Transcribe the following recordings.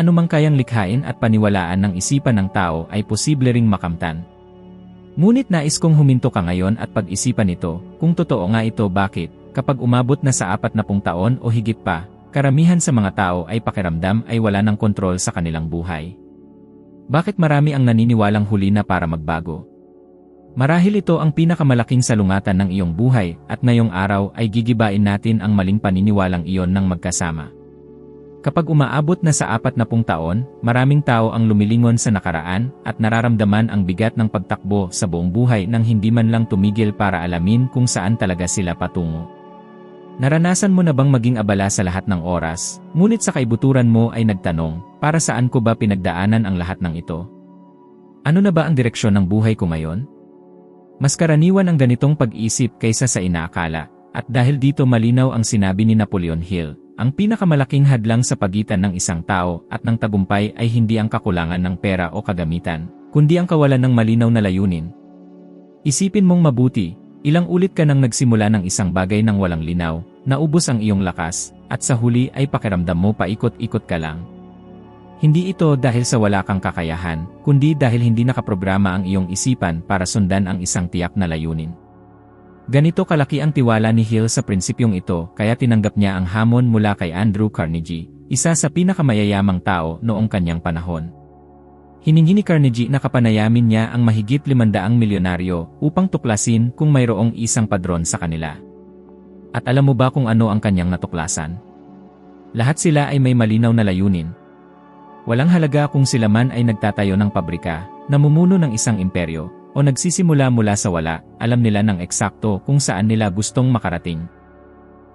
anumang kayang likhain at paniwalaan ng isipan ng tao ay posible ring makamtan. Ngunit nais kong huminto ka ngayon at pag-isipan ito, kung totoo nga ito bakit, kapag umabot na sa apat na pung taon o higit pa, karamihan sa mga tao ay pakiramdam ay wala ng kontrol sa kanilang buhay. Bakit marami ang naniniwalang huli na para magbago? Marahil ito ang pinakamalaking salungatan ng iyong buhay at ngayong araw ay gigibain natin ang maling paniniwalang iyon ng magkasama. Kapag umaabot na sa apat na pung taon, maraming tao ang lumilingon sa nakaraan at nararamdaman ang bigat ng pagtakbo sa buong buhay nang hindi man lang tumigil para alamin kung saan talaga sila patungo. Naranasan mo na bang maging abala sa lahat ng oras, ngunit sa kaibuturan mo ay nagtanong, para saan ko ba pinagdaanan ang lahat ng ito? Ano na ba ang direksyon ng buhay ko ngayon? Mas karaniwan ang ganitong pag-isip kaysa sa inaakala, at dahil dito malinaw ang sinabi ni Napoleon Hill, ang pinakamalaking hadlang sa pagitan ng isang tao at ng tagumpay ay hindi ang kakulangan ng pera o kagamitan, kundi ang kawalan ng malinaw na layunin. Isipin mong mabuti, ilang ulit ka nang nagsimula ng isang bagay ng walang linaw, naubos ang iyong lakas, at sa huli ay pakiramdam mo paikot-ikot ka lang. Hindi ito dahil sa wala kang kakayahan, kundi dahil hindi nakaprograma ang iyong isipan para sundan ang isang tiyak na layunin. Ganito kalaki ang tiwala ni Hill sa prinsipyong ito kaya tinanggap niya ang hamon mula kay Andrew Carnegie, isa sa pinakamayayamang tao noong kanyang panahon. Hiningi ni Carnegie na kapanayamin niya ang mahigit 500 milyonaryo upang tuklasin kung mayroong isang padron sa kanila. At alam mo ba kung ano ang kanyang natuklasan? Lahat sila ay may malinaw na layunin. Walang halaga kung sila man ay nagtatayo ng pabrika, namumuno ng isang imperyo, o nagsisimula mula sa wala, alam nila ng eksakto kung saan nila gustong makarating.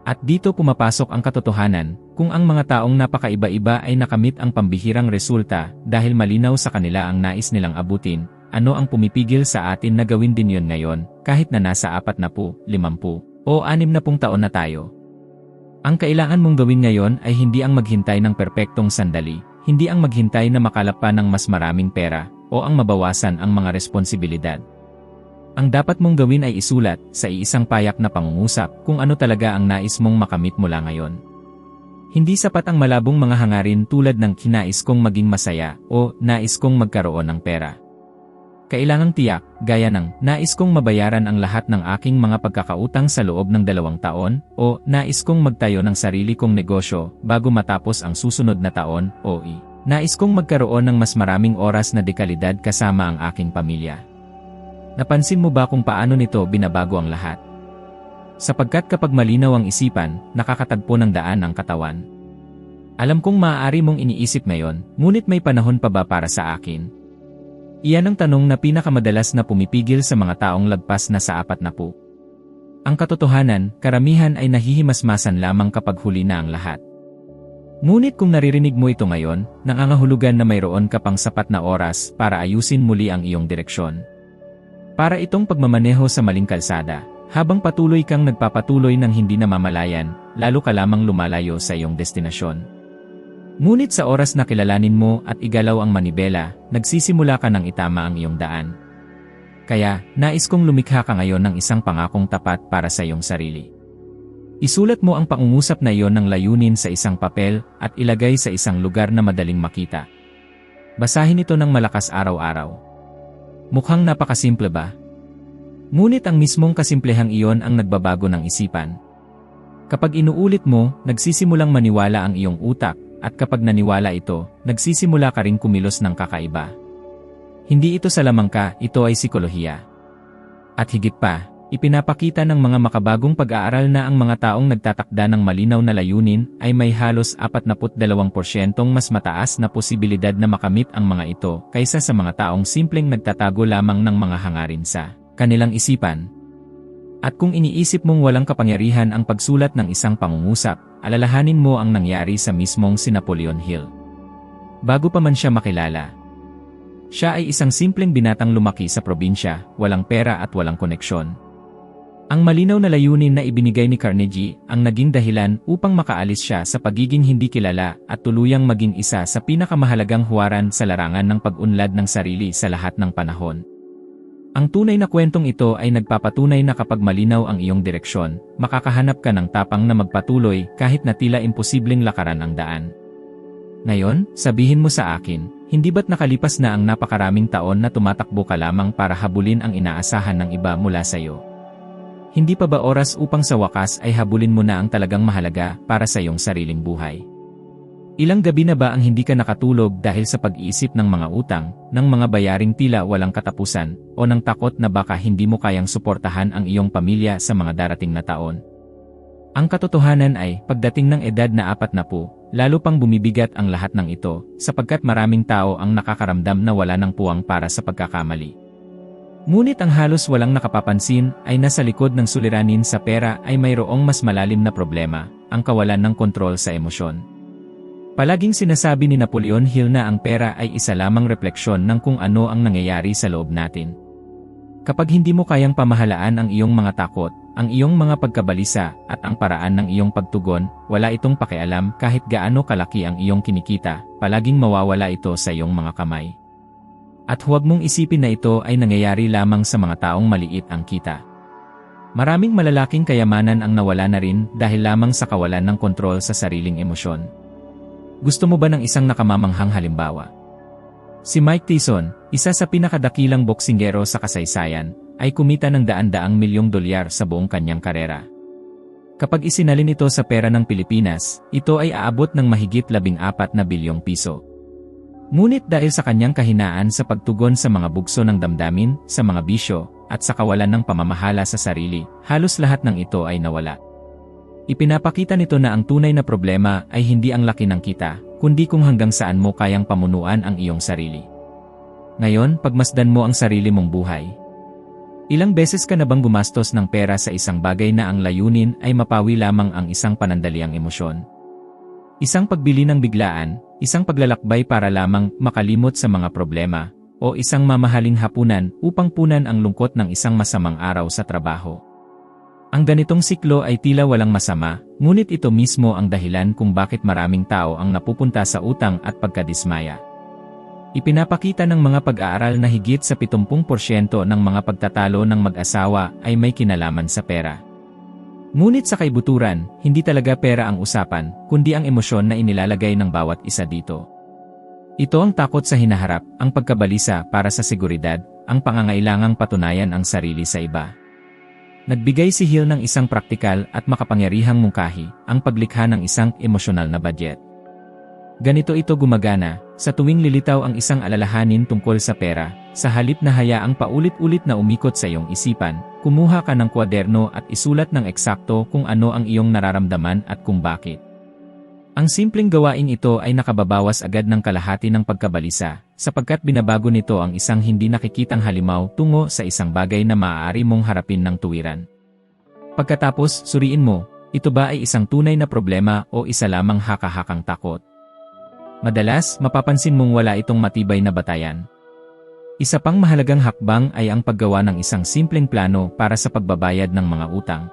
At dito pumapasok ang katotohanan, kung ang mga taong napakaiba-iba ay nakamit ang pambihirang resulta dahil malinaw sa kanila ang nais nilang abutin, ano ang pumipigil sa atin na gawin din yon ngayon, kahit na nasa apat na po, limampu, o anim na pung taon na tayo. Ang kailangan mong gawin ngayon ay hindi ang maghintay ng perpektong sandali, hindi ang maghintay na makalap pa ng mas maraming pera, o ang mabawasan ang mga responsibilidad. Ang dapat mong gawin ay isulat sa iisang payak na pangungusap kung ano talaga ang nais mong makamit mula ngayon. Hindi sapat ang malabong mga hangarin tulad ng kinais kong maging masaya o nais kong magkaroon ng pera. Kailangang tiyak, gaya ng nais kong mabayaran ang lahat ng aking mga pagkakautang sa loob ng dalawang taon o nais kong magtayo ng sarili kong negosyo bago matapos ang susunod na taon o i. Nais kong magkaroon ng mas maraming oras na dekalidad kasama ang aking pamilya. Napansin mo ba kung paano nito binabago ang lahat? Sapagkat kapag malinaw ang isipan, nakakatagpo ng daan ang katawan. Alam kong maaari mong iniisip ngayon, ngunit may panahon pa ba para sa akin? Iyan ang tanong na pinakamadalas na pumipigil sa mga taong lagpas na sa apat na po. Ang katotohanan, karamihan ay nahihimasmasan lamang kapag huli na ang lahat. Ngunit kung naririnig mo ito ngayon, nangangahulugan na mayroon ka pang sapat na oras para ayusin muli ang iyong direksyon. Para itong pagmamaneho sa maling kalsada, habang patuloy kang nagpapatuloy ng hindi namamalayan, lalo ka lamang lumalayo sa iyong destinasyon. Ngunit sa oras na kilalanin mo at igalaw ang manibela, nagsisimula ka ng itama ang iyong daan. Kaya, nais kong lumikha ka ngayon ng isang pangakong tapat para sa iyong sarili. Isulat mo ang pangungusap na iyon ng layunin sa isang papel at ilagay sa isang lugar na madaling makita. Basahin ito ng malakas araw-araw. Mukhang napakasimple ba? Ngunit ang mismong kasimplehang iyon ang nagbabago ng isipan. Kapag inuulit mo, nagsisimulang maniwala ang iyong utak, at kapag naniwala ito, nagsisimula ka ring kumilos ng kakaiba. Hindi ito sa lamang ka, ito ay sikolohiya. At higit pa, Ipinapakita ng mga makabagong pag-aaral na ang mga taong nagtatakda ng malinaw na layunin ay may halos 42% mas mataas na posibilidad na makamit ang mga ito kaysa sa mga taong simpleng nagtatago lamang ng mga hangarin sa kanilang isipan. At kung iniisip mong walang kapangyarihan ang pagsulat ng isang pangungusap, alalahanin mo ang nangyari sa mismong si Napoleon Hill. Bago pa man siya makilala, siya ay isang simpleng binatang lumaki sa probinsya, walang pera at walang koneksyon, ang malinaw na layunin na ibinigay ni Carnegie ang naging dahilan upang makaalis siya sa pagiging hindi kilala at tuluyang maging isa sa pinakamahalagang huwaran sa larangan ng pag-unlad ng sarili sa lahat ng panahon. Ang tunay na kwentong ito ay nagpapatunay na kapag malinaw ang iyong direksyon, makakahanap ka ng tapang na magpatuloy kahit na tila imposibleng lakaran ang daan. Ngayon, sabihin mo sa akin, hindi ba't nakalipas na ang napakaraming taon na tumatakbo ka lamang para habulin ang inaasahan ng iba mula sa iyo? Hindi pa ba oras upang sa wakas ay habulin mo na ang talagang mahalaga para sa iyong sariling buhay? Ilang gabi na ba ang hindi ka nakatulog dahil sa pag-iisip ng mga utang, ng mga bayaring tila walang katapusan, o ng takot na baka hindi mo kayang suportahan ang iyong pamilya sa mga darating na taon? Ang katotohanan ay, pagdating ng edad na apat na po, lalo pang bumibigat ang lahat ng ito, sapagkat maraming tao ang nakakaramdam na wala ng puwang para sa pagkakamali. Ngunit ang halos walang nakapapansin ay nasa likod ng suliranin sa pera ay mayroong mas malalim na problema, ang kawalan ng kontrol sa emosyon. Palaging sinasabi ni Napoleon Hill na ang pera ay isa lamang refleksyon ng kung ano ang nangyayari sa loob natin. Kapag hindi mo kayang pamahalaan ang iyong mga takot, ang iyong mga pagkabalisa, at ang paraan ng iyong pagtugon, wala itong pakialam kahit gaano kalaki ang iyong kinikita, palaging mawawala ito sa iyong mga kamay. At huwag mong isipin na ito ay nangyayari lamang sa mga taong maliit ang kita. Maraming malalaking kayamanan ang nawala na rin dahil lamang sa kawalan ng kontrol sa sariling emosyon. Gusto mo ba ng isang nakamamanghang halimbawa? Si Mike Tyson, isa sa pinakadakilang boksingero sa kasaysayan, ay kumita ng daan-daang milyong dolyar sa buong kanyang karera. Kapag isinalin ito sa pera ng Pilipinas, ito ay aabot ng mahigit 14 na bilyong piso. Ngunit dahil sa kanyang kahinaan sa pagtugon sa mga bugso ng damdamin, sa mga bisyo, at sa kawalan ng pamamahala sa sarili, halos lahat ng ito ay nawala. Ipinapakita nito na ang tunay na problema ay hindi ang laki ng kita, kundi kung hanggang saan mo kayang pamunuan ang iyong sarili. Ngayon, pagmasdan mo ang sarili mong buhay. Ilang beses ka na bang gumastos ng pera sa isang bagay na ang layunin ay mapawi lamang ang isang panandaliang emosyon? Isang pagbili ng biglaan, isang paglalakbay para lamang makalimot sa mga problema, o isang mamahaling hapunan upang punan ang lungkot ng isang masamang araw sa trabaho. Ang ganitong siklo ay tila walang masama, ngunit ito mismo ang dahilan kung bakit maraming tao ang napupunta sa utang at pagkadismaya. Ipinapakita ng mga pag-aaral na higit sa 70% ng mga pagtatalo ng mag-asawa ay may kinalaman sa pera. Ngunit sa kaibuturan, hindi talaga pera ang usapan, kundi ang emosyon na inilalagay ng bawat isa dito. Ito ang takot sa hinaharap, ang pagkabalisa para sa seguridad, ang pangangailangang patunayan ang sarili sa iba. Nagbigay si Hill ng isang praktikal at makapangyarihang mungkahi, ang paglikha ng isang emosyonal na budget. Ganito ito gumagana, sa tuwing lilitaw ang isang alalahanin tungkol sa pera, sa halip na hayaang paulit-ulit na umikot sa iyong isipan, kumuha ka ng kwaderno at isulat ng eksakto kung ano ang iyong nararamdaman at kung bakit. Ang simpleng gawain ito ay nakababawas agad ng kalahati ng pagkabalisa, sapagkat binabago nito ang isang hindi nakikitang halimaw tungo sa isang bagay na maaari mong harapin ng tuwiran. Pagkatapos, suriin mo, ito ba ay isang tunay na problema o isa lamang haka-hakang takot? Madalas, mapapansin mong wala itong matibay na batayan. Isa pang mahalagang hakbang ay ang paggawa ng isang simpleng plano para sa pagbabayad ng mga utang.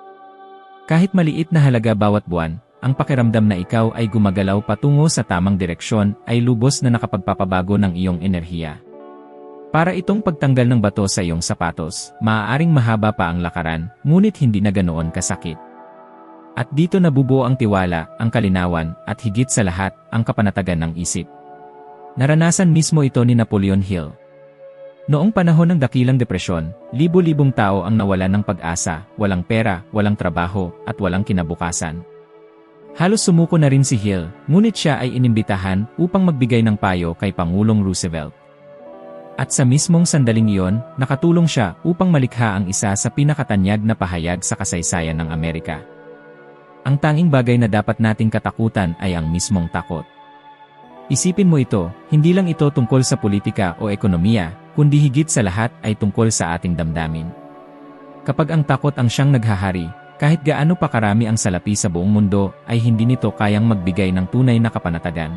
Kahit maliit na halaga bawat buwan, ang pakiramdam na ikaw ay gumagalaw patungo sa tamang direksyon ay lubos na nakapagpapabago ng iyong enerhiya. Para itong pagtanggal ng bato sa iyong sapatos, maaaring mahaba pa ang lakaran, ngunit hindi na ganoon kasakit. At dito nabubuo ang tiwala, ang kalinawan, at higit sa lahat, ang kapanatagan ng isip. Naranasan mismo ito ni Napoleon Hill. Noong panahon ng dakilang depresyon, libo-libong tao ang nawalan ng pag-asa, walang pera, walang trabaho, at walang kinabukasan. Halos sumuko na rin si Hill, ngunit siya ay inimbitahan upang magbigay ng payo kay Pangulong Roosevelt. At sa mismong sandaling iyon, nakatulong siya upang malikha ang isa sa pinakatanyag na pahayag sa kasaysayan ng Amerika. Ang tanging bagay na dapat nating katakutan ay ang mismong takot. Isipin mo ito, hindi lang ito tungkol sa politika o ekonomiya, kundi higit sa lahat ay tungkol sa ating damdamin. Kapag ang takot ang siyang naghahari, kahit gaano pa karami ang salapi sa buong mundo, ay hindi nito kayang magbigay ng tunay na kapanatagan.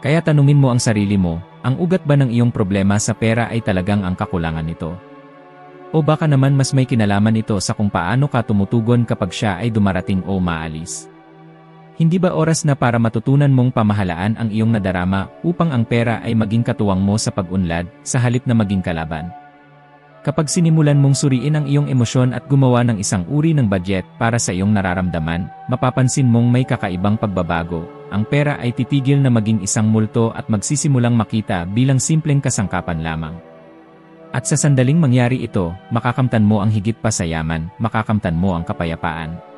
Kaya tanungin mo ang sarili mo, ang ugat ba ng iyong problema sa pera ay talagang ang kakulangan nito? O baka naman mas may kinalaman ito sa kung paano ka tumutugon kapag siya ay dumarating o maalis? Hindi ba oras na para matutunan mong pamahalaan ang iyong nadarama upang ang pera ay maging katuwang mo sa pag-unlad sa halip na maging kalaban? Kapag sinimulan mong suriin ang iyong emosyon at gumawa ng isang uri ng budget para sa iyong nararamdaman, mapapansin mong may kakaibang pagbabago, ang pera ay titigil na maging isang multo at magsisimulang makita bilang simpleng kasangkapan lamang. At sa sandaling mangyari ito, makakamtan mo ang higit pa sa yaman, makakamtan mo ang kapayapaan.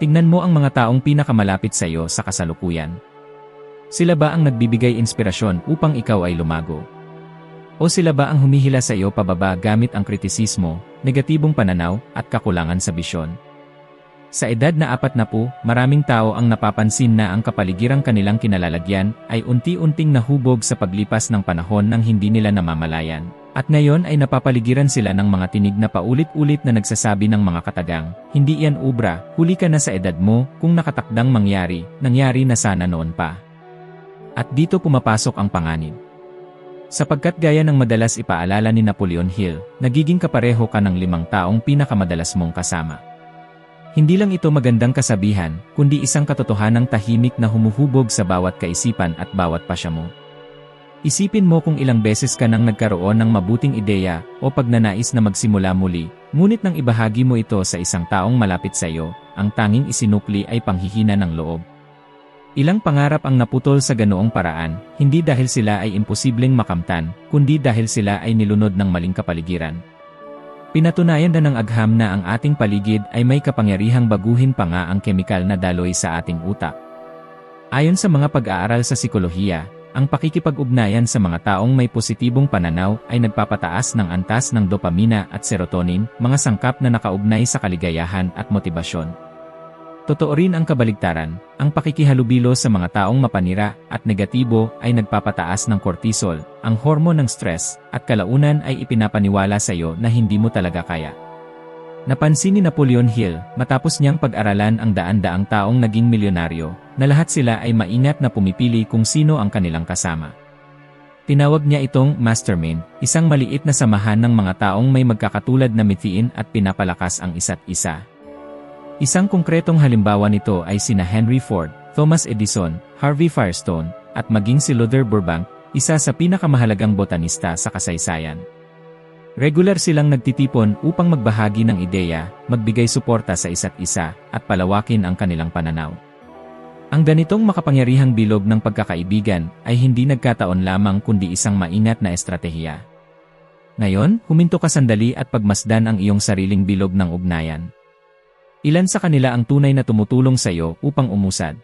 Tingnan mo ang mga taong pinakamalapit sa iyo sa kasalukuyan. Sila ba ang nagbibigay inspirasyon upang ikaw ay lumago? O sila ba ang humihila sa iyo pababa gamit ang kritisismo, negatibong pananaw, at kakulangan sa bisyon? Sa edad na apat na po, maraming tao ang napapansin na ang kapaligirang kanilang kinalalagyan ay unti-unting nahubog sa paglipas ng panahon nang hindi nila namamalayan. At ngayon ay napapaligiran sila ng mga tinig na paulit-ulit na nagsasabi ng mga katagang, hindi yan ubra, huli ka na sa edad mo, kung nakatakdang mangyari, nangyari na sana noon pa. At dito pumapasok ang panganib. Sapagkat gaya ng madalas ipaalala ni Napoleon Hill, nagiging kapareho ka ng limang taong pinakamadalas mong kasama. Hindi lang ito magandang kasabihan, kundi isang katotohanang tahimik na humuhubog sa bawat kaisipan at bawat pasya mo. Isipin mo kung ilang beses ka nang nagkaroon ng mabuting ideya o pagnanais na magsimula muli, ngunit nang ibahagi mo ito sa isang taong malapit sa iyo, ang tanging isinukli ay panghihina ng loob. Ilang pangarap ang naputol sa ganoong paraan, hindi dahil sila ay imposibleng makamtan, kundi dahil sila ay nilunod ng maling kapaligiran. Pinatunayan na ng agham na ang ating paligid ay may kapangyarihang baguhin pa nga ang kemikal na daloy sa ating utak. Ayon sa mga pag-aaral sa sikolohiya, ang pakikipag-ugnayan sa mga taong may positibong pananaw ay nagpapataas ng antas ng dopamina at serotonin, mga sangkap na nakaugnay sa kaligayahan at motibasyon. Totoo rin ang kabaligtaran, ang pakikihalubilo sa mga taong mapanira at negatibo ay nagpapataas ng cortisol, ang hormone ng stress, at kalaunan ay ipinapaniwala sa iyo na hindi mo talaga kaya. Napansin ni Napoleon Hill, matapos niyang pag-aralan ang daan-daang taong naging milyonaryo, na lahat sila ay maingat na pumipili kung sino ang kanilang kasama. Tinawag niya itong mastermind, isang maliit na samahan ng mga taong may magkakatulad na mithiin at pinapalakas ang isa't isa. Isang konkretong halimbawa nito ay sina Henry Ford, Thomas Edison, Harvey Firestone, at maging si Luther Burbank, isa sa pinakamahalagang botanista sa kasaysayan. Regular silang nagtitipon upang magbahagi ng ideya, magbigay suporta sa isa't isa, at palawakin ang kanilang pananaw. Ang ganitong makapangyarihang bilog ng pagkakaibigan ay hindi nagkataon lamang kundi isang maingat na estratehiya. Ngayon, huminto ka sandali at pagmasdan ang iyong sariling bilog ng ugnayan. Ilan sa kanila ang tunay na tumutulong sa iyo upang umusad?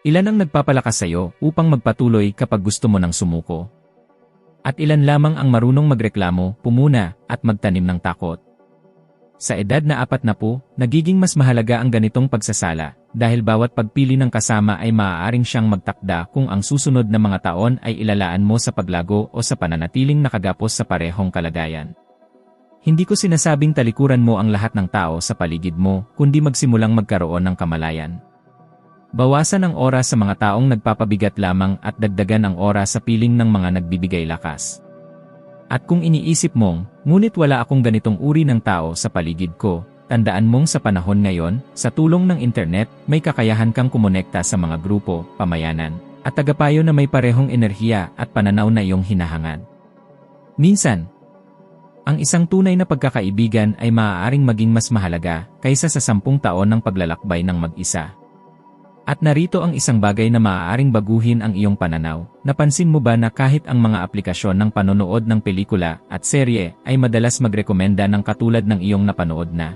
Ilan ang nagpapalakas sa iyo upang magpatuloy kapag gusto mo nang sumuko? At ilan lamang ang marunong magreklamo, pumuna, at magtanim ng takot? Sa edad na apat na po, nagiging mas mahalaga ang ganitong pagsasala dahil bawat pagpili ng kasama ay maaaring siyang magtakda kung ang susunod na mga taon ay ilalaan mo sa paglago o sa pananatiling nakagapos sa parehong kalagayan. Hindi ko sinasabing talikuran mo ang lahat ng tao sa paligid mo, kundi magsimulang magkaroon ng kamalayan. Bawasan ang oras sa mga taong nagpapabigat lamang at dagdagan ang oras sa piling ng mga nagbibigay lakas. At kung iniisip mong, ngunit wala akong ganitong uri ng tao sa paligid ko, tandaan mong sa panahon ngayon, sa tulong ng internet, may kakayahan kang kumonekta sa mga grupo, pamayanan, at tagapayo na may parehong enerhiya at pananaw na iyong hinahangad. Minsan, ang isang tunay na pagkakaibigan ay maaaring maging mas mahalaga kaysa sa sampung taon ng paglalakbay ng mag-isa. At narito ang isang bagay na maaaring baguhin ang iyong pananaw. Napansin mo ba na kahit ang mga aplikasyon ng panonood ng pelikula at serye ay madalas magrekomenda ng katulad ng iyong napanood na?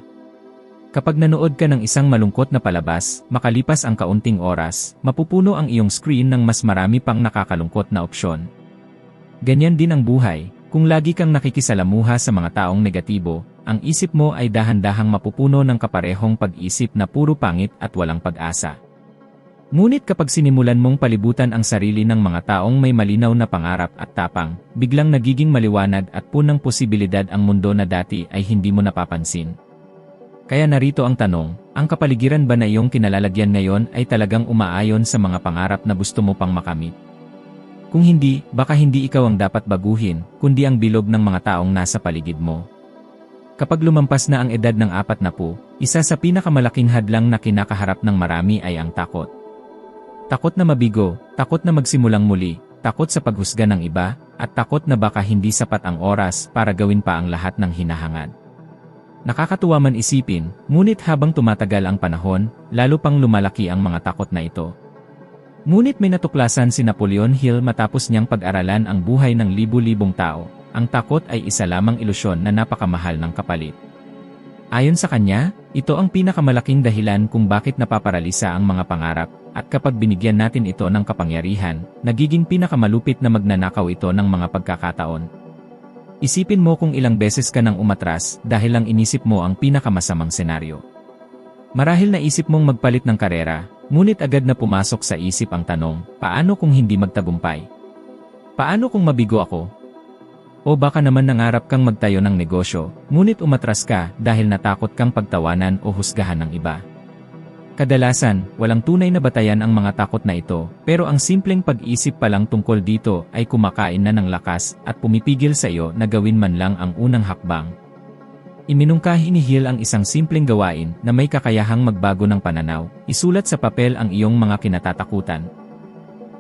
Kapag nanood ka ng isang malungkot na palabas, makalipas ang kaunting oras, mapupuno ang iyong screen ng mas marami pang nakakalungkot na opsyon. Ganyan din ang buhay, kung lagi kang nakikisalamuha sa mga taong negatibo, ang isip mo ay dahan-dahang mapupuno ng kaparehong pag-isip na puro pangit at walang pag-asa. Ngunit kapag sinimulan mong palibutan ang sarili ng mga taong may malinaw na pangarap at tapang, biglang nagiging maliwanag at punang posibilidad ang mundo na dati ay hindi mo napapansin. Kaya narito ang tanong, ang kapaligiran ba na iyong kinalalagyan ngayon ay talagang umaayon sa mga pangarap na gusto mo pang makamit? Kung hindi, baka hindi ikaw ang dapat baguhin, kundi ang bilog ng mga taong nasa paligid mo. Kapag lumampas na ang edad ng apat na po, isa sa pinakamalaking hadlang na kinakaharap ng marami ay ang takot. Takot na mabigo, takot na magsimulang muli, takot sa paghusga ng iba, at takot na baka hindi sapat ang oras para gawin pa ang lahat ng hinahangad. Nakakatuwa man isipin, ngunit habang tumatagal ang panahon, lalo pang lumalaki ang mga takot na ito. Ngunit may natuklasan si Napoleon Hill matapos niyang pag-aralan ang buhay ng libu-libong tao. Ang takot ay isa lamang ilusyon na napakamahal ng kapalit. Ayon sa kanya, ito ang pinakamalaking dahilan kung bakit napaparalisa ang mga pangarap, at kapag binigyan natin ito ng kapangyarihan, nagiging pinakamalupit na magnanakaw ito ng mga pagkakataon. Isipin mo kung ilang beses ka nang umatras dahil lang inisip mo ang pinakamasamang senaryo. Marahil naisip mong magpalit ng karera, ngunit agad na pumasok sa isip ang tanong, paano kung hindi magtagumpay? Paano kung mabigo ako? O baka naman nangarap kang magtayo ng negosyo, ngunit umatras ka dahil natakot kang pagtawanan o husgahan ng iba. Kadalasan, walang tunay na batayan ang mga takot na ito, pero ang simpleng pag-isip pa lang tungkol dito ay kumakain na ng lakas at pumipigil sa iyo na gawin man lang ang unang hakbang. Iminungkahi ni Hill ang isang simpleng gawain na may kakayahang magbago ng pananaw, isulat sa papel ang iyong mga kinatatakutan.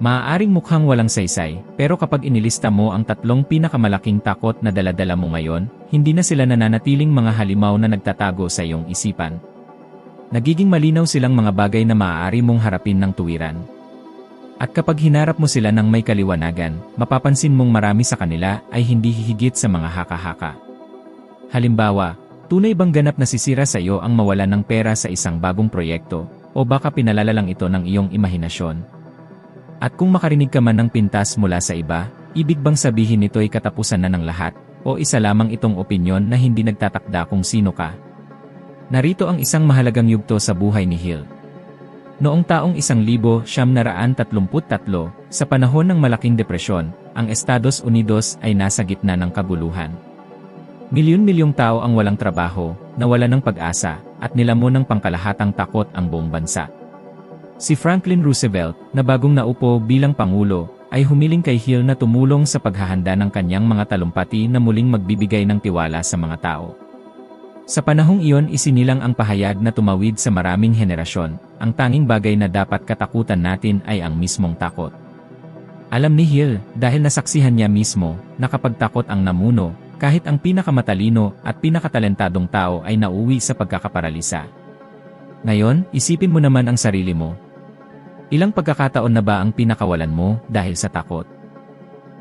Maaaring mukhang walang saysay, pero kapag inilista mo ang tatlong pinakamalaking takot na daladala mo ngayon, hindi na sila nananatiling mga halimaw na nagtatago sa iyong isipan. Nagiging malinaw silang mga bagay na maaari mong harapin ng tuwiran. At kapag hinarap mo sila ng may kaliwanagan, mapapansin mong marami sa kanila ay hindi hihigit sa mga haka-haka. Halimbawa, tunay bang ganap na sisira sa iyo ang mawalan ng pera sa isang bagong proyekto, o baka pinalala lang ito ng iyong imahinasyon? At kung makarinig ka man ng pintas mula sa iba, ibig bang sabihin nito'y katapusan na ng lahat, o isa lamang itong opinyon na hindi nagtatakda kung sino ka? Narito ang isang mahalagang yugto sa buhay ni Hill. Noong taong 1933, sa panahon ng malaking depresyon, ang Estados Unidos ay nasa gitna ng kabuluhan. Milyon-milyong tao ang walang trabaho, nawala ng pag-asa, at nilamon ng pangkalahatang takot ang buong bansa. Si Franklin Roosevelt, na bagong naupo bilang Pangulo, ay humiling kay Hill na tumulong sa paghahanda ng kanyang mga talumpati na muling magbibigay ng tiwala sa mga tao. Sa panahong iyon isinilang ang pahayag na tumawid sa maraming henerasyon, ang tanging bagay na dapat katakutan natin ay ang mismong takot. Alam ni Hill, dahil nasaksihan niya mismo, na kapag takot ang namuno, kahit ang pinakamatalino at pinakatalentadong tao ay nauwi sa pagkakaparalisa. Ngayon, isipin mo naman ang sarili mo. Ilang pagkakataon na ba ang pinakawalan mo dahil sa takot?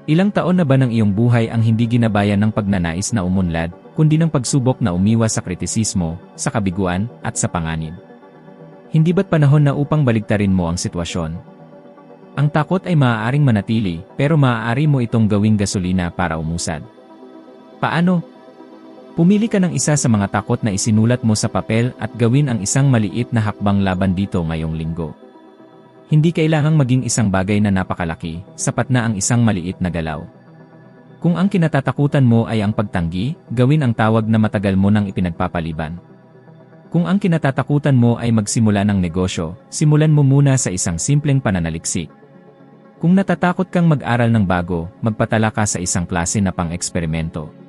Ilang taon na ba ng iyong buhay ang hindi ginabayan ng pagnanais na umunlad, kundi ng pagsubok na umiwas sa kritisismo, sa kabiguan, at sa panganib? Hindi ba't panahon na upang baligtarin mo ang sitwasyon? Ang takot ay maaaring manatili, pero maaari mo itong gawing gasolina para umusad. Paano? Pumili ka ng isa sa mga takot na isinulat mo sa papel at gawin ang isang maliit na hakbang laban dito ngayong linggo. Hindi kailangang maging isang bagay na napakalaki, sapat na ang isang maliit na galaw. Kung ang kinatatakutan mo ay ang pagtanggi, gawin ang tawag na matagal mo nang ipinagpapaliban. Kung ang kinatatakutan mo ay magsimula ng negosyo, simulan mo muna sa isang simpleng pananaliksik. Kung natatakot kang mag-aral ng bago, magpatala ka sa isang klase na pang-eksperimento.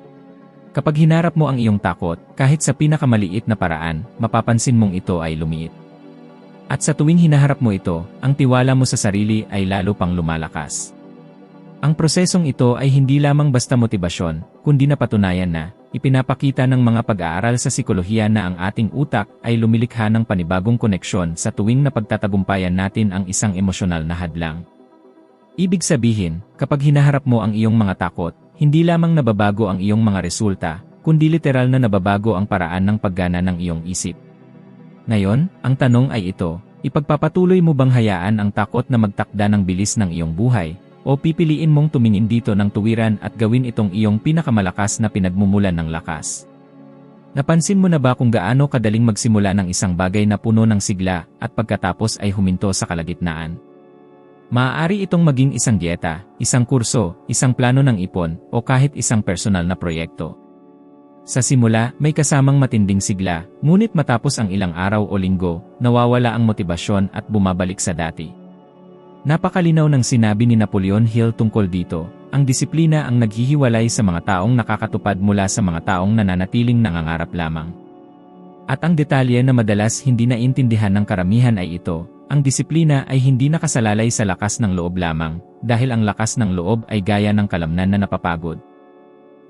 Kapag hinarap mo ang iyong takot, kahit sa pinakamaliit na paraan, mapapansin mong ito ay lumiit. At sa tuwing hinaharap mo ito, ang tiwala mo sa sarili ay lalo pang lumalakas. Ang prosesong ito ay hindi lamang basta motibasyon, kundi napatunayan na, ipinapakita ng mga pag-aaral sa sikolohiya na ang ating utak ay lumilikha ng panibagong koneksyon sa tuwing napagtatagumpayan natin ang isang emosyonal na hadlang. Ibig sabihin, kapag hinaharap mo ang iyong mga takot, hindi lamang nababago ang iyong mga resulta, kundi literal na nababago ang paraan ng paggana ng iyong isip. Ngayon, ang tanong ay ito, ipagpapatuloy mo bang hayaan ang takot na magtakda ng bilis ng iyong buhay, o pipiliin mong tumingin dito ng tuwiran at gawin itong iyong pinakamalakas na pinagmumulan ng lakas. Napansin mo na ba kung gaano kadaling magsimula ng isang bagay na puno ng sigla at pagkatapos ay huminto sa kalagitnaan? Maaari itong maging isang dieta, isang kurso, isang plano ng ipon, o kahit isang personal na proyekto. Sa simula, may kasamang matinding sigla, ngunit matapos ang ilang araw o linggo, nawawala ang motibasyon at bumabalik sa dati. Napakalinaw ng sinabi ni Napoleon Hill tungkol dito, ang disiplina ang naghihiwalay sa mga taong nakakatupad mula sa mga taong nananatiling nangangarap lamang. At ang detalye na madalas hindi naintindihan ng karamihan ay ito, ang disiplina ay hindi nakasalalay sa lakas ng loob lamang, dahil ang lakas ng loob ay gaya ng kalamnan na napapagod.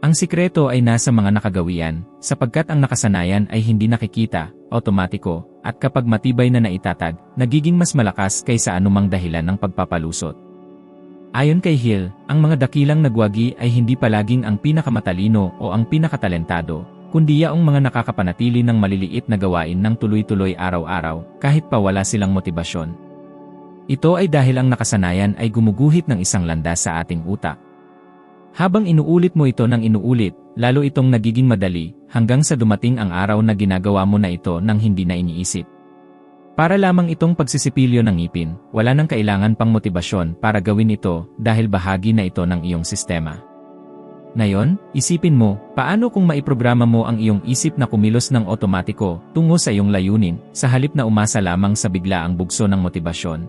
Ang sikreto ay nasa mga nakagawian, sapagkat ang nakasanayan ay hindi nakikita, otomatiko, at kapag matibay na naitatag, nagiging mas malakas kaysa anumang dahilan ng pagpapalusot. Ayon kay Hill, ang mga dakilang nagwagi ay hindi palaging ang pinakamatalino o ang pinakatalentado, kundi yaong mga nakakapanatili ng maliliit na gawain ng tuloy-tuloy araw-araw, kahit pa wala silang motibasyon. Ito ay dahil ang nakasanayan ay gumuguhit ng isang landas sa ating utak. Habang inuulit mo ito ng inuulit, lalo itong nagiging madali, hanggang sa dumating ang araw na ginagawa mo na ito nang hindi na iniisip. Para lamang itong pagsisipilyo ng ngipin, wala nang kailangan pang motibasyon para gawin ito dahil bahagi na ito ng iyong sistema. Ngayon, isipin mo, paano kung maiprograma mo ang iyong isip na kumilos ng otomatiko tungo sa iyong layunin, sa halip na umasa lamang sa biglaang bugso ng motibasyon?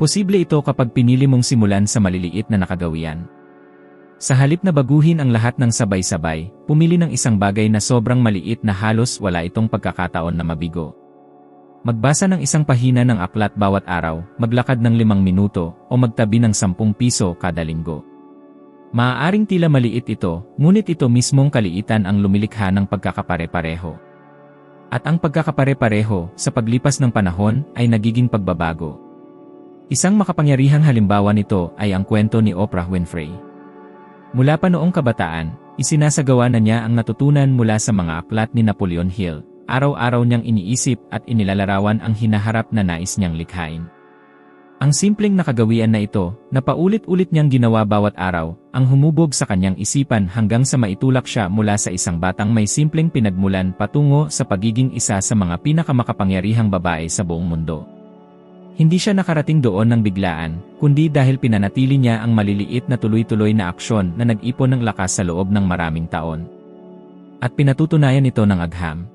Posible ito kapag pinili mong simulan sa maliliit na nakagawian. Sa halip na baguhin ang lahat ng sabay-sabay, pumili ng isang bagay na sobrang maliit na halos wala itong pagkakataon na mabigo. Magbasa ng isang pahina ng aklat bawat araw, maglakad ng limang minuto, o magtabi ng sampung piso kada linggo. Maaaring tila maliit ito, ngunit ito mismong kaliitan ang lumilikha ng pagkakapare-pareho. At ang pagkakapare-pareho, sa paglipas ng panahon, ay nagiging pagbabago. Isang makapangyarihang halimbawa nito ay ang kwento ni Oprah Winfrey. Mula pa noong kabataan, isinasagawa na niya ang natutunan mula sa mga aklat ni Napoleon Hill. Araw-araw niyang iniisip at inilalarawan ang hinaharap na nais niyang likhain. Ang simpleng nakagawian na ito, na paulit-ulit niyang ginawa bawat araw, ang humubog sa kanyang isipan hanggang sa maitulak siya mula sa isang batang may simpleng pinagmulan patungo sa pagiging isa sa mga pinakamakapangyarihang babae sa buong mundo. Hindi siya nakarating doon ng biglaan, kundi dahil pinanatili niya ang maliliit na tuloy-tuloy na aksyon na nag-ipon ng lakas sa loob ng maraming taon. At pinatutunayan ito ng agham.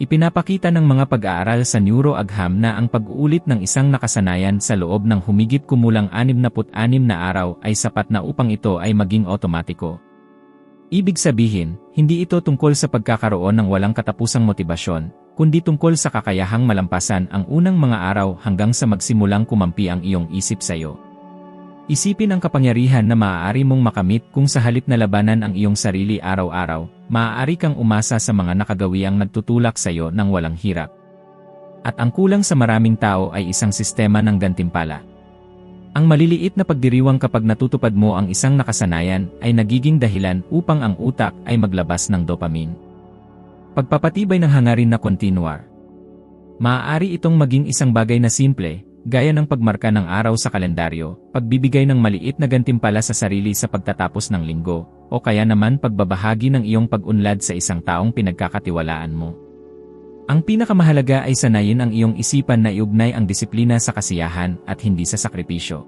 Ipinapakita ng mga pag-aaral sa neuroagham na ang pag-uulit ng isang nakasanayan sa loob ng humigit kumulang 66 na araw ay sapat na upang ito ay maging otomatiko. Ibig sabihin, hindi ito tungkol sa pagkakaroon ng walang katapusang motibasyon, kundi tungkol sa kakayahang malampasan ang unang mga araw hanggang sa magsimulang kumampi ang iyong isip sa iyo. Isipin ang kapangyarihan na maaari mong makamit kung sa halip na labanan ang iyong sarili araw-araw, maaari kang umasa sa mga nakagawiang nagtutulak sa iyo ng walang hirap. At ang kulang sa maraming tao ay isang sistema ng gantimpala. Ang maliliit na pagdiriwang kapag natutupad mo ang isang nakasanayan ay nagiging dahilan upang ang utak ay maglabas ng dopamine. Pagpapatibay ng hangarin na kontinuar. Maaari itong maging isang bagay na simple, gaya ng pagmarka ng araw sa kalendaryo, pagbibigay ng maliit na gantimpala sa sarili sa pagtatapos ng linggo, o kaya naman pagbabahagi ng iyong pag-unlad sa isang taong pinagkakatiwalaan mo. Ang pinakamahalaga ay sanayin ang iyong isipan na iugnay ang disiplina sa kasiyahan at hindi sa sakripisyo.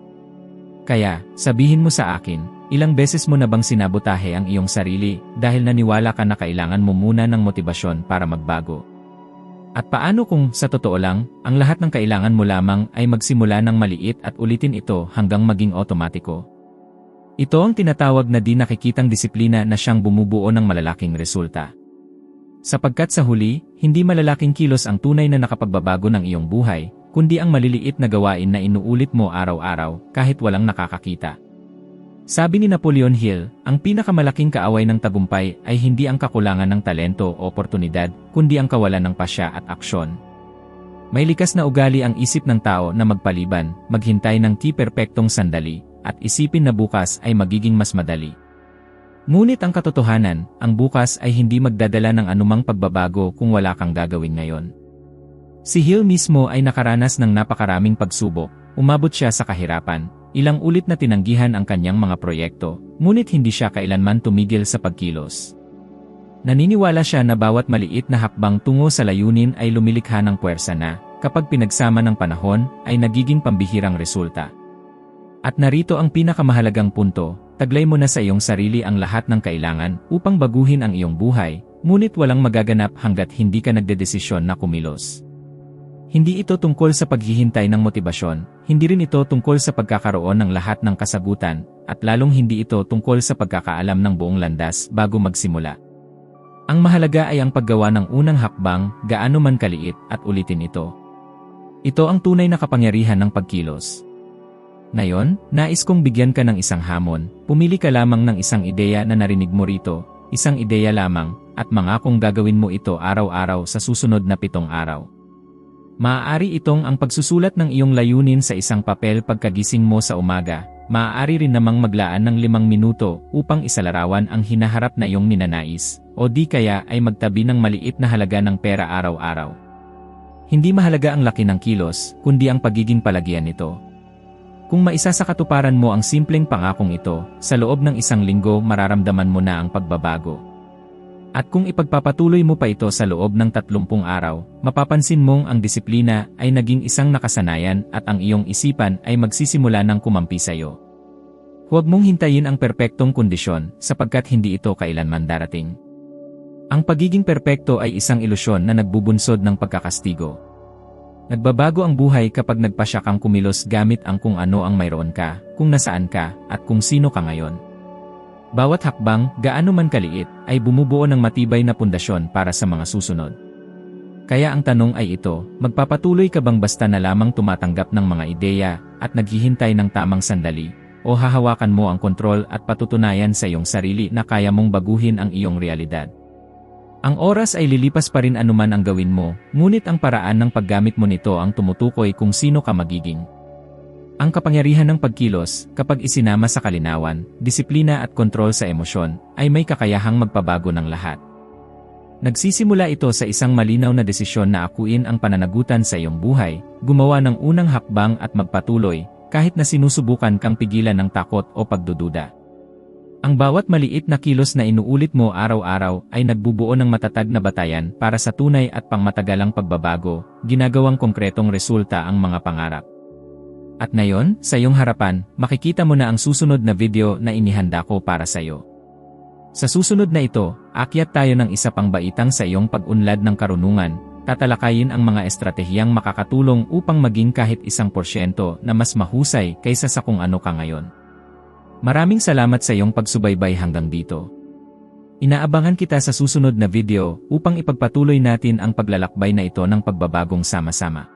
Kaya, sabihin mo sa akin, Ilang beses mo na bang sinabotahe ang iyong sarili dahil naniwala ka na kailangan mo muna ng motibasyon para magbago? At paano kung, sa totoo lang, ang lahat ng kailangan mo lamang ay magsimula ng maliit at ulitin ito hanggang maging otomatiko? Ito ang tinatawag na di nakikitang disiplina na siyang bumubuo ng malalaking resulta. Sapagkat sa huli, hindi malalaking kilos ang tunay na nakapagbabago ng iyong buhay, kundi ang maliliit na gawain na inuulit mo araw-araw kahit walang nakakakita. Sabi ni Napoleon Hill, ang pinakamalaking kaaway ng tagumpay ay hindi ang kakulangan ng talento o oportunidad, kundi ang kawalan ng pasya at aksyon. May likas na ugali ang isip ng tao na magpaliban, maghintay ng ti-perpektong sandali, at isipin na bukas ay magiging mas madali. Ngunit ang katotohanan, ang bukas ay hindi magdadala ng anumang pagbabago kung wala kang gagawin ngayon. Si Hill mismo ay nakaranas ng napakaraming pagsubok, umabot siya sa kahirapan, Ilang ulit na tinanggihan ang kanyang mga proyekto, ngunit hindi siya kailanman tumigil sa pagkilos. Naniniwala siya na bawat maliit na hakbang tungo sa layunin ay lumilikha ng puwersa na, kapag pinagsama ng panahon, ay nagiging pambihirang resulta. At narito ang pinakamahalagang punto, taglay mo na sa iyong sarili ang lahat ng kailangan upang baguhin ang iyong buhay, ngunit walang magaganap hanggat hindi ka nagdedesisyon na kumilos. Hindi ito tungkol sa paghihintay ng motibasyon, hindi rin ito tungkol sa pagkakaroon ng lahat ng kasagutan, at lalong hindi ito tungkol sa pagkakaalam ng buong landas bago magsimula. Ang mahalaga ay ang paggawa ng unang hakbang, gaano man kaliit, at ulitin ito. Ito ang tunay na kapangyarihan ng pagkilos. Ngayon, nais kong bigyan ka ng isang hamon. Pumili ka lamang ng isang ideya na narinig mo rito, isang ideya lamang, at mangakong gagawin mo ito araw-araw sa susunod na pitong araw. Maaari itong ang pagsusulat ng iyong layunin sa isang papel pagkagising mo sa umaga. Maaari rin namang maglaan ng limang minuto upang isalarawan ang hinaharap na iyong ninanais, o di kaya ay magtabi ng maliit na halaga ng pera araw-araw. Hindi mahalaga ang laki ng kilos, kundi ang pagiging palagyan nito. Kung maisa sa katuparan mo ang simpleng pangakong ito, sa loob ng isang linggo mararamdaman mo na ang pagbabago. At kung ipagpapatuloy mo pa ito sa loob ng 30 araw, mapapansin mong ang disiplina ay naging isang nakasanayan at ang iyong isipan ay magsisimula ng kumampi sa iyo. Huwag mong hintayin ang perpektong kondisyon sapagkat hindi ito kailanman darating. Ang pagiging perpekto ay isang ilusyon na nagbubunsod ng pagkakastigo. Nagbabago ang buhay kapag nagpasya kang kumilos gamit ang kung ano ang mayroon ka, kung nasaan ka, at kung sino ka ngayon. Bawat hakbang, gaano man kaliit, ay bumubuo ng matibay na pundasyon para sa mga susunod. Kaya ang tanong ay ito, magpapatuloy ka bang basta na lamang tumatanggap ng mga ideya at naghihintay ng tamang sandali, o hahawakan mo ang kontrol at patutunayan sa iyong sarili na kaya mong baguhin ang iyong realidad? Ang oras ay lilipas pa rin anuman ang gawin mo, ngunit ang paraan ng paggamit mo nito ang tumutukoy kung sino ka magiging. Ang kapangyarihan ng pagkilos, kapag isinama sa kalinawan, disiplina at kontrol sa emosyon, ay may kakayahang magpabago ng lahat. Nagsisimula ito sa isang malinaw na desisyon na akuin ang pananagutan sa iyong buhay, gumawa ng unang hakbang at magpatuloy, kahit na sinusubukan kang pigilan ng takot o pagdududa. Ang bawat maliit na kilos na inuulit mo araw-araw ay nagbubuo ng matatag na batayan para sa tunay at pangmatagalang pagbabago, ginagawang konkretong resulta ang mga pangarap. At ngayon, sa iyong harapan, makikita mo na ang susunod na video na inihanda ko para sa iyo. Sa susunod na ito, akyat tayo ng isa pang baitang sa iyong pag-unlad ng karunungan, tatalakayin ang mga estratehiyang makakatulong upang maging kahit isang porsyento na mas mahusay kaysa sa kung ano ka ngayon. Maraming salamat sa iyong pagsubaybay hanggang dito. Inaabangan kita sa susunod na video upang ipagpatuloy natin ang paglalakbay na ito ng pagbabagong sama-sama.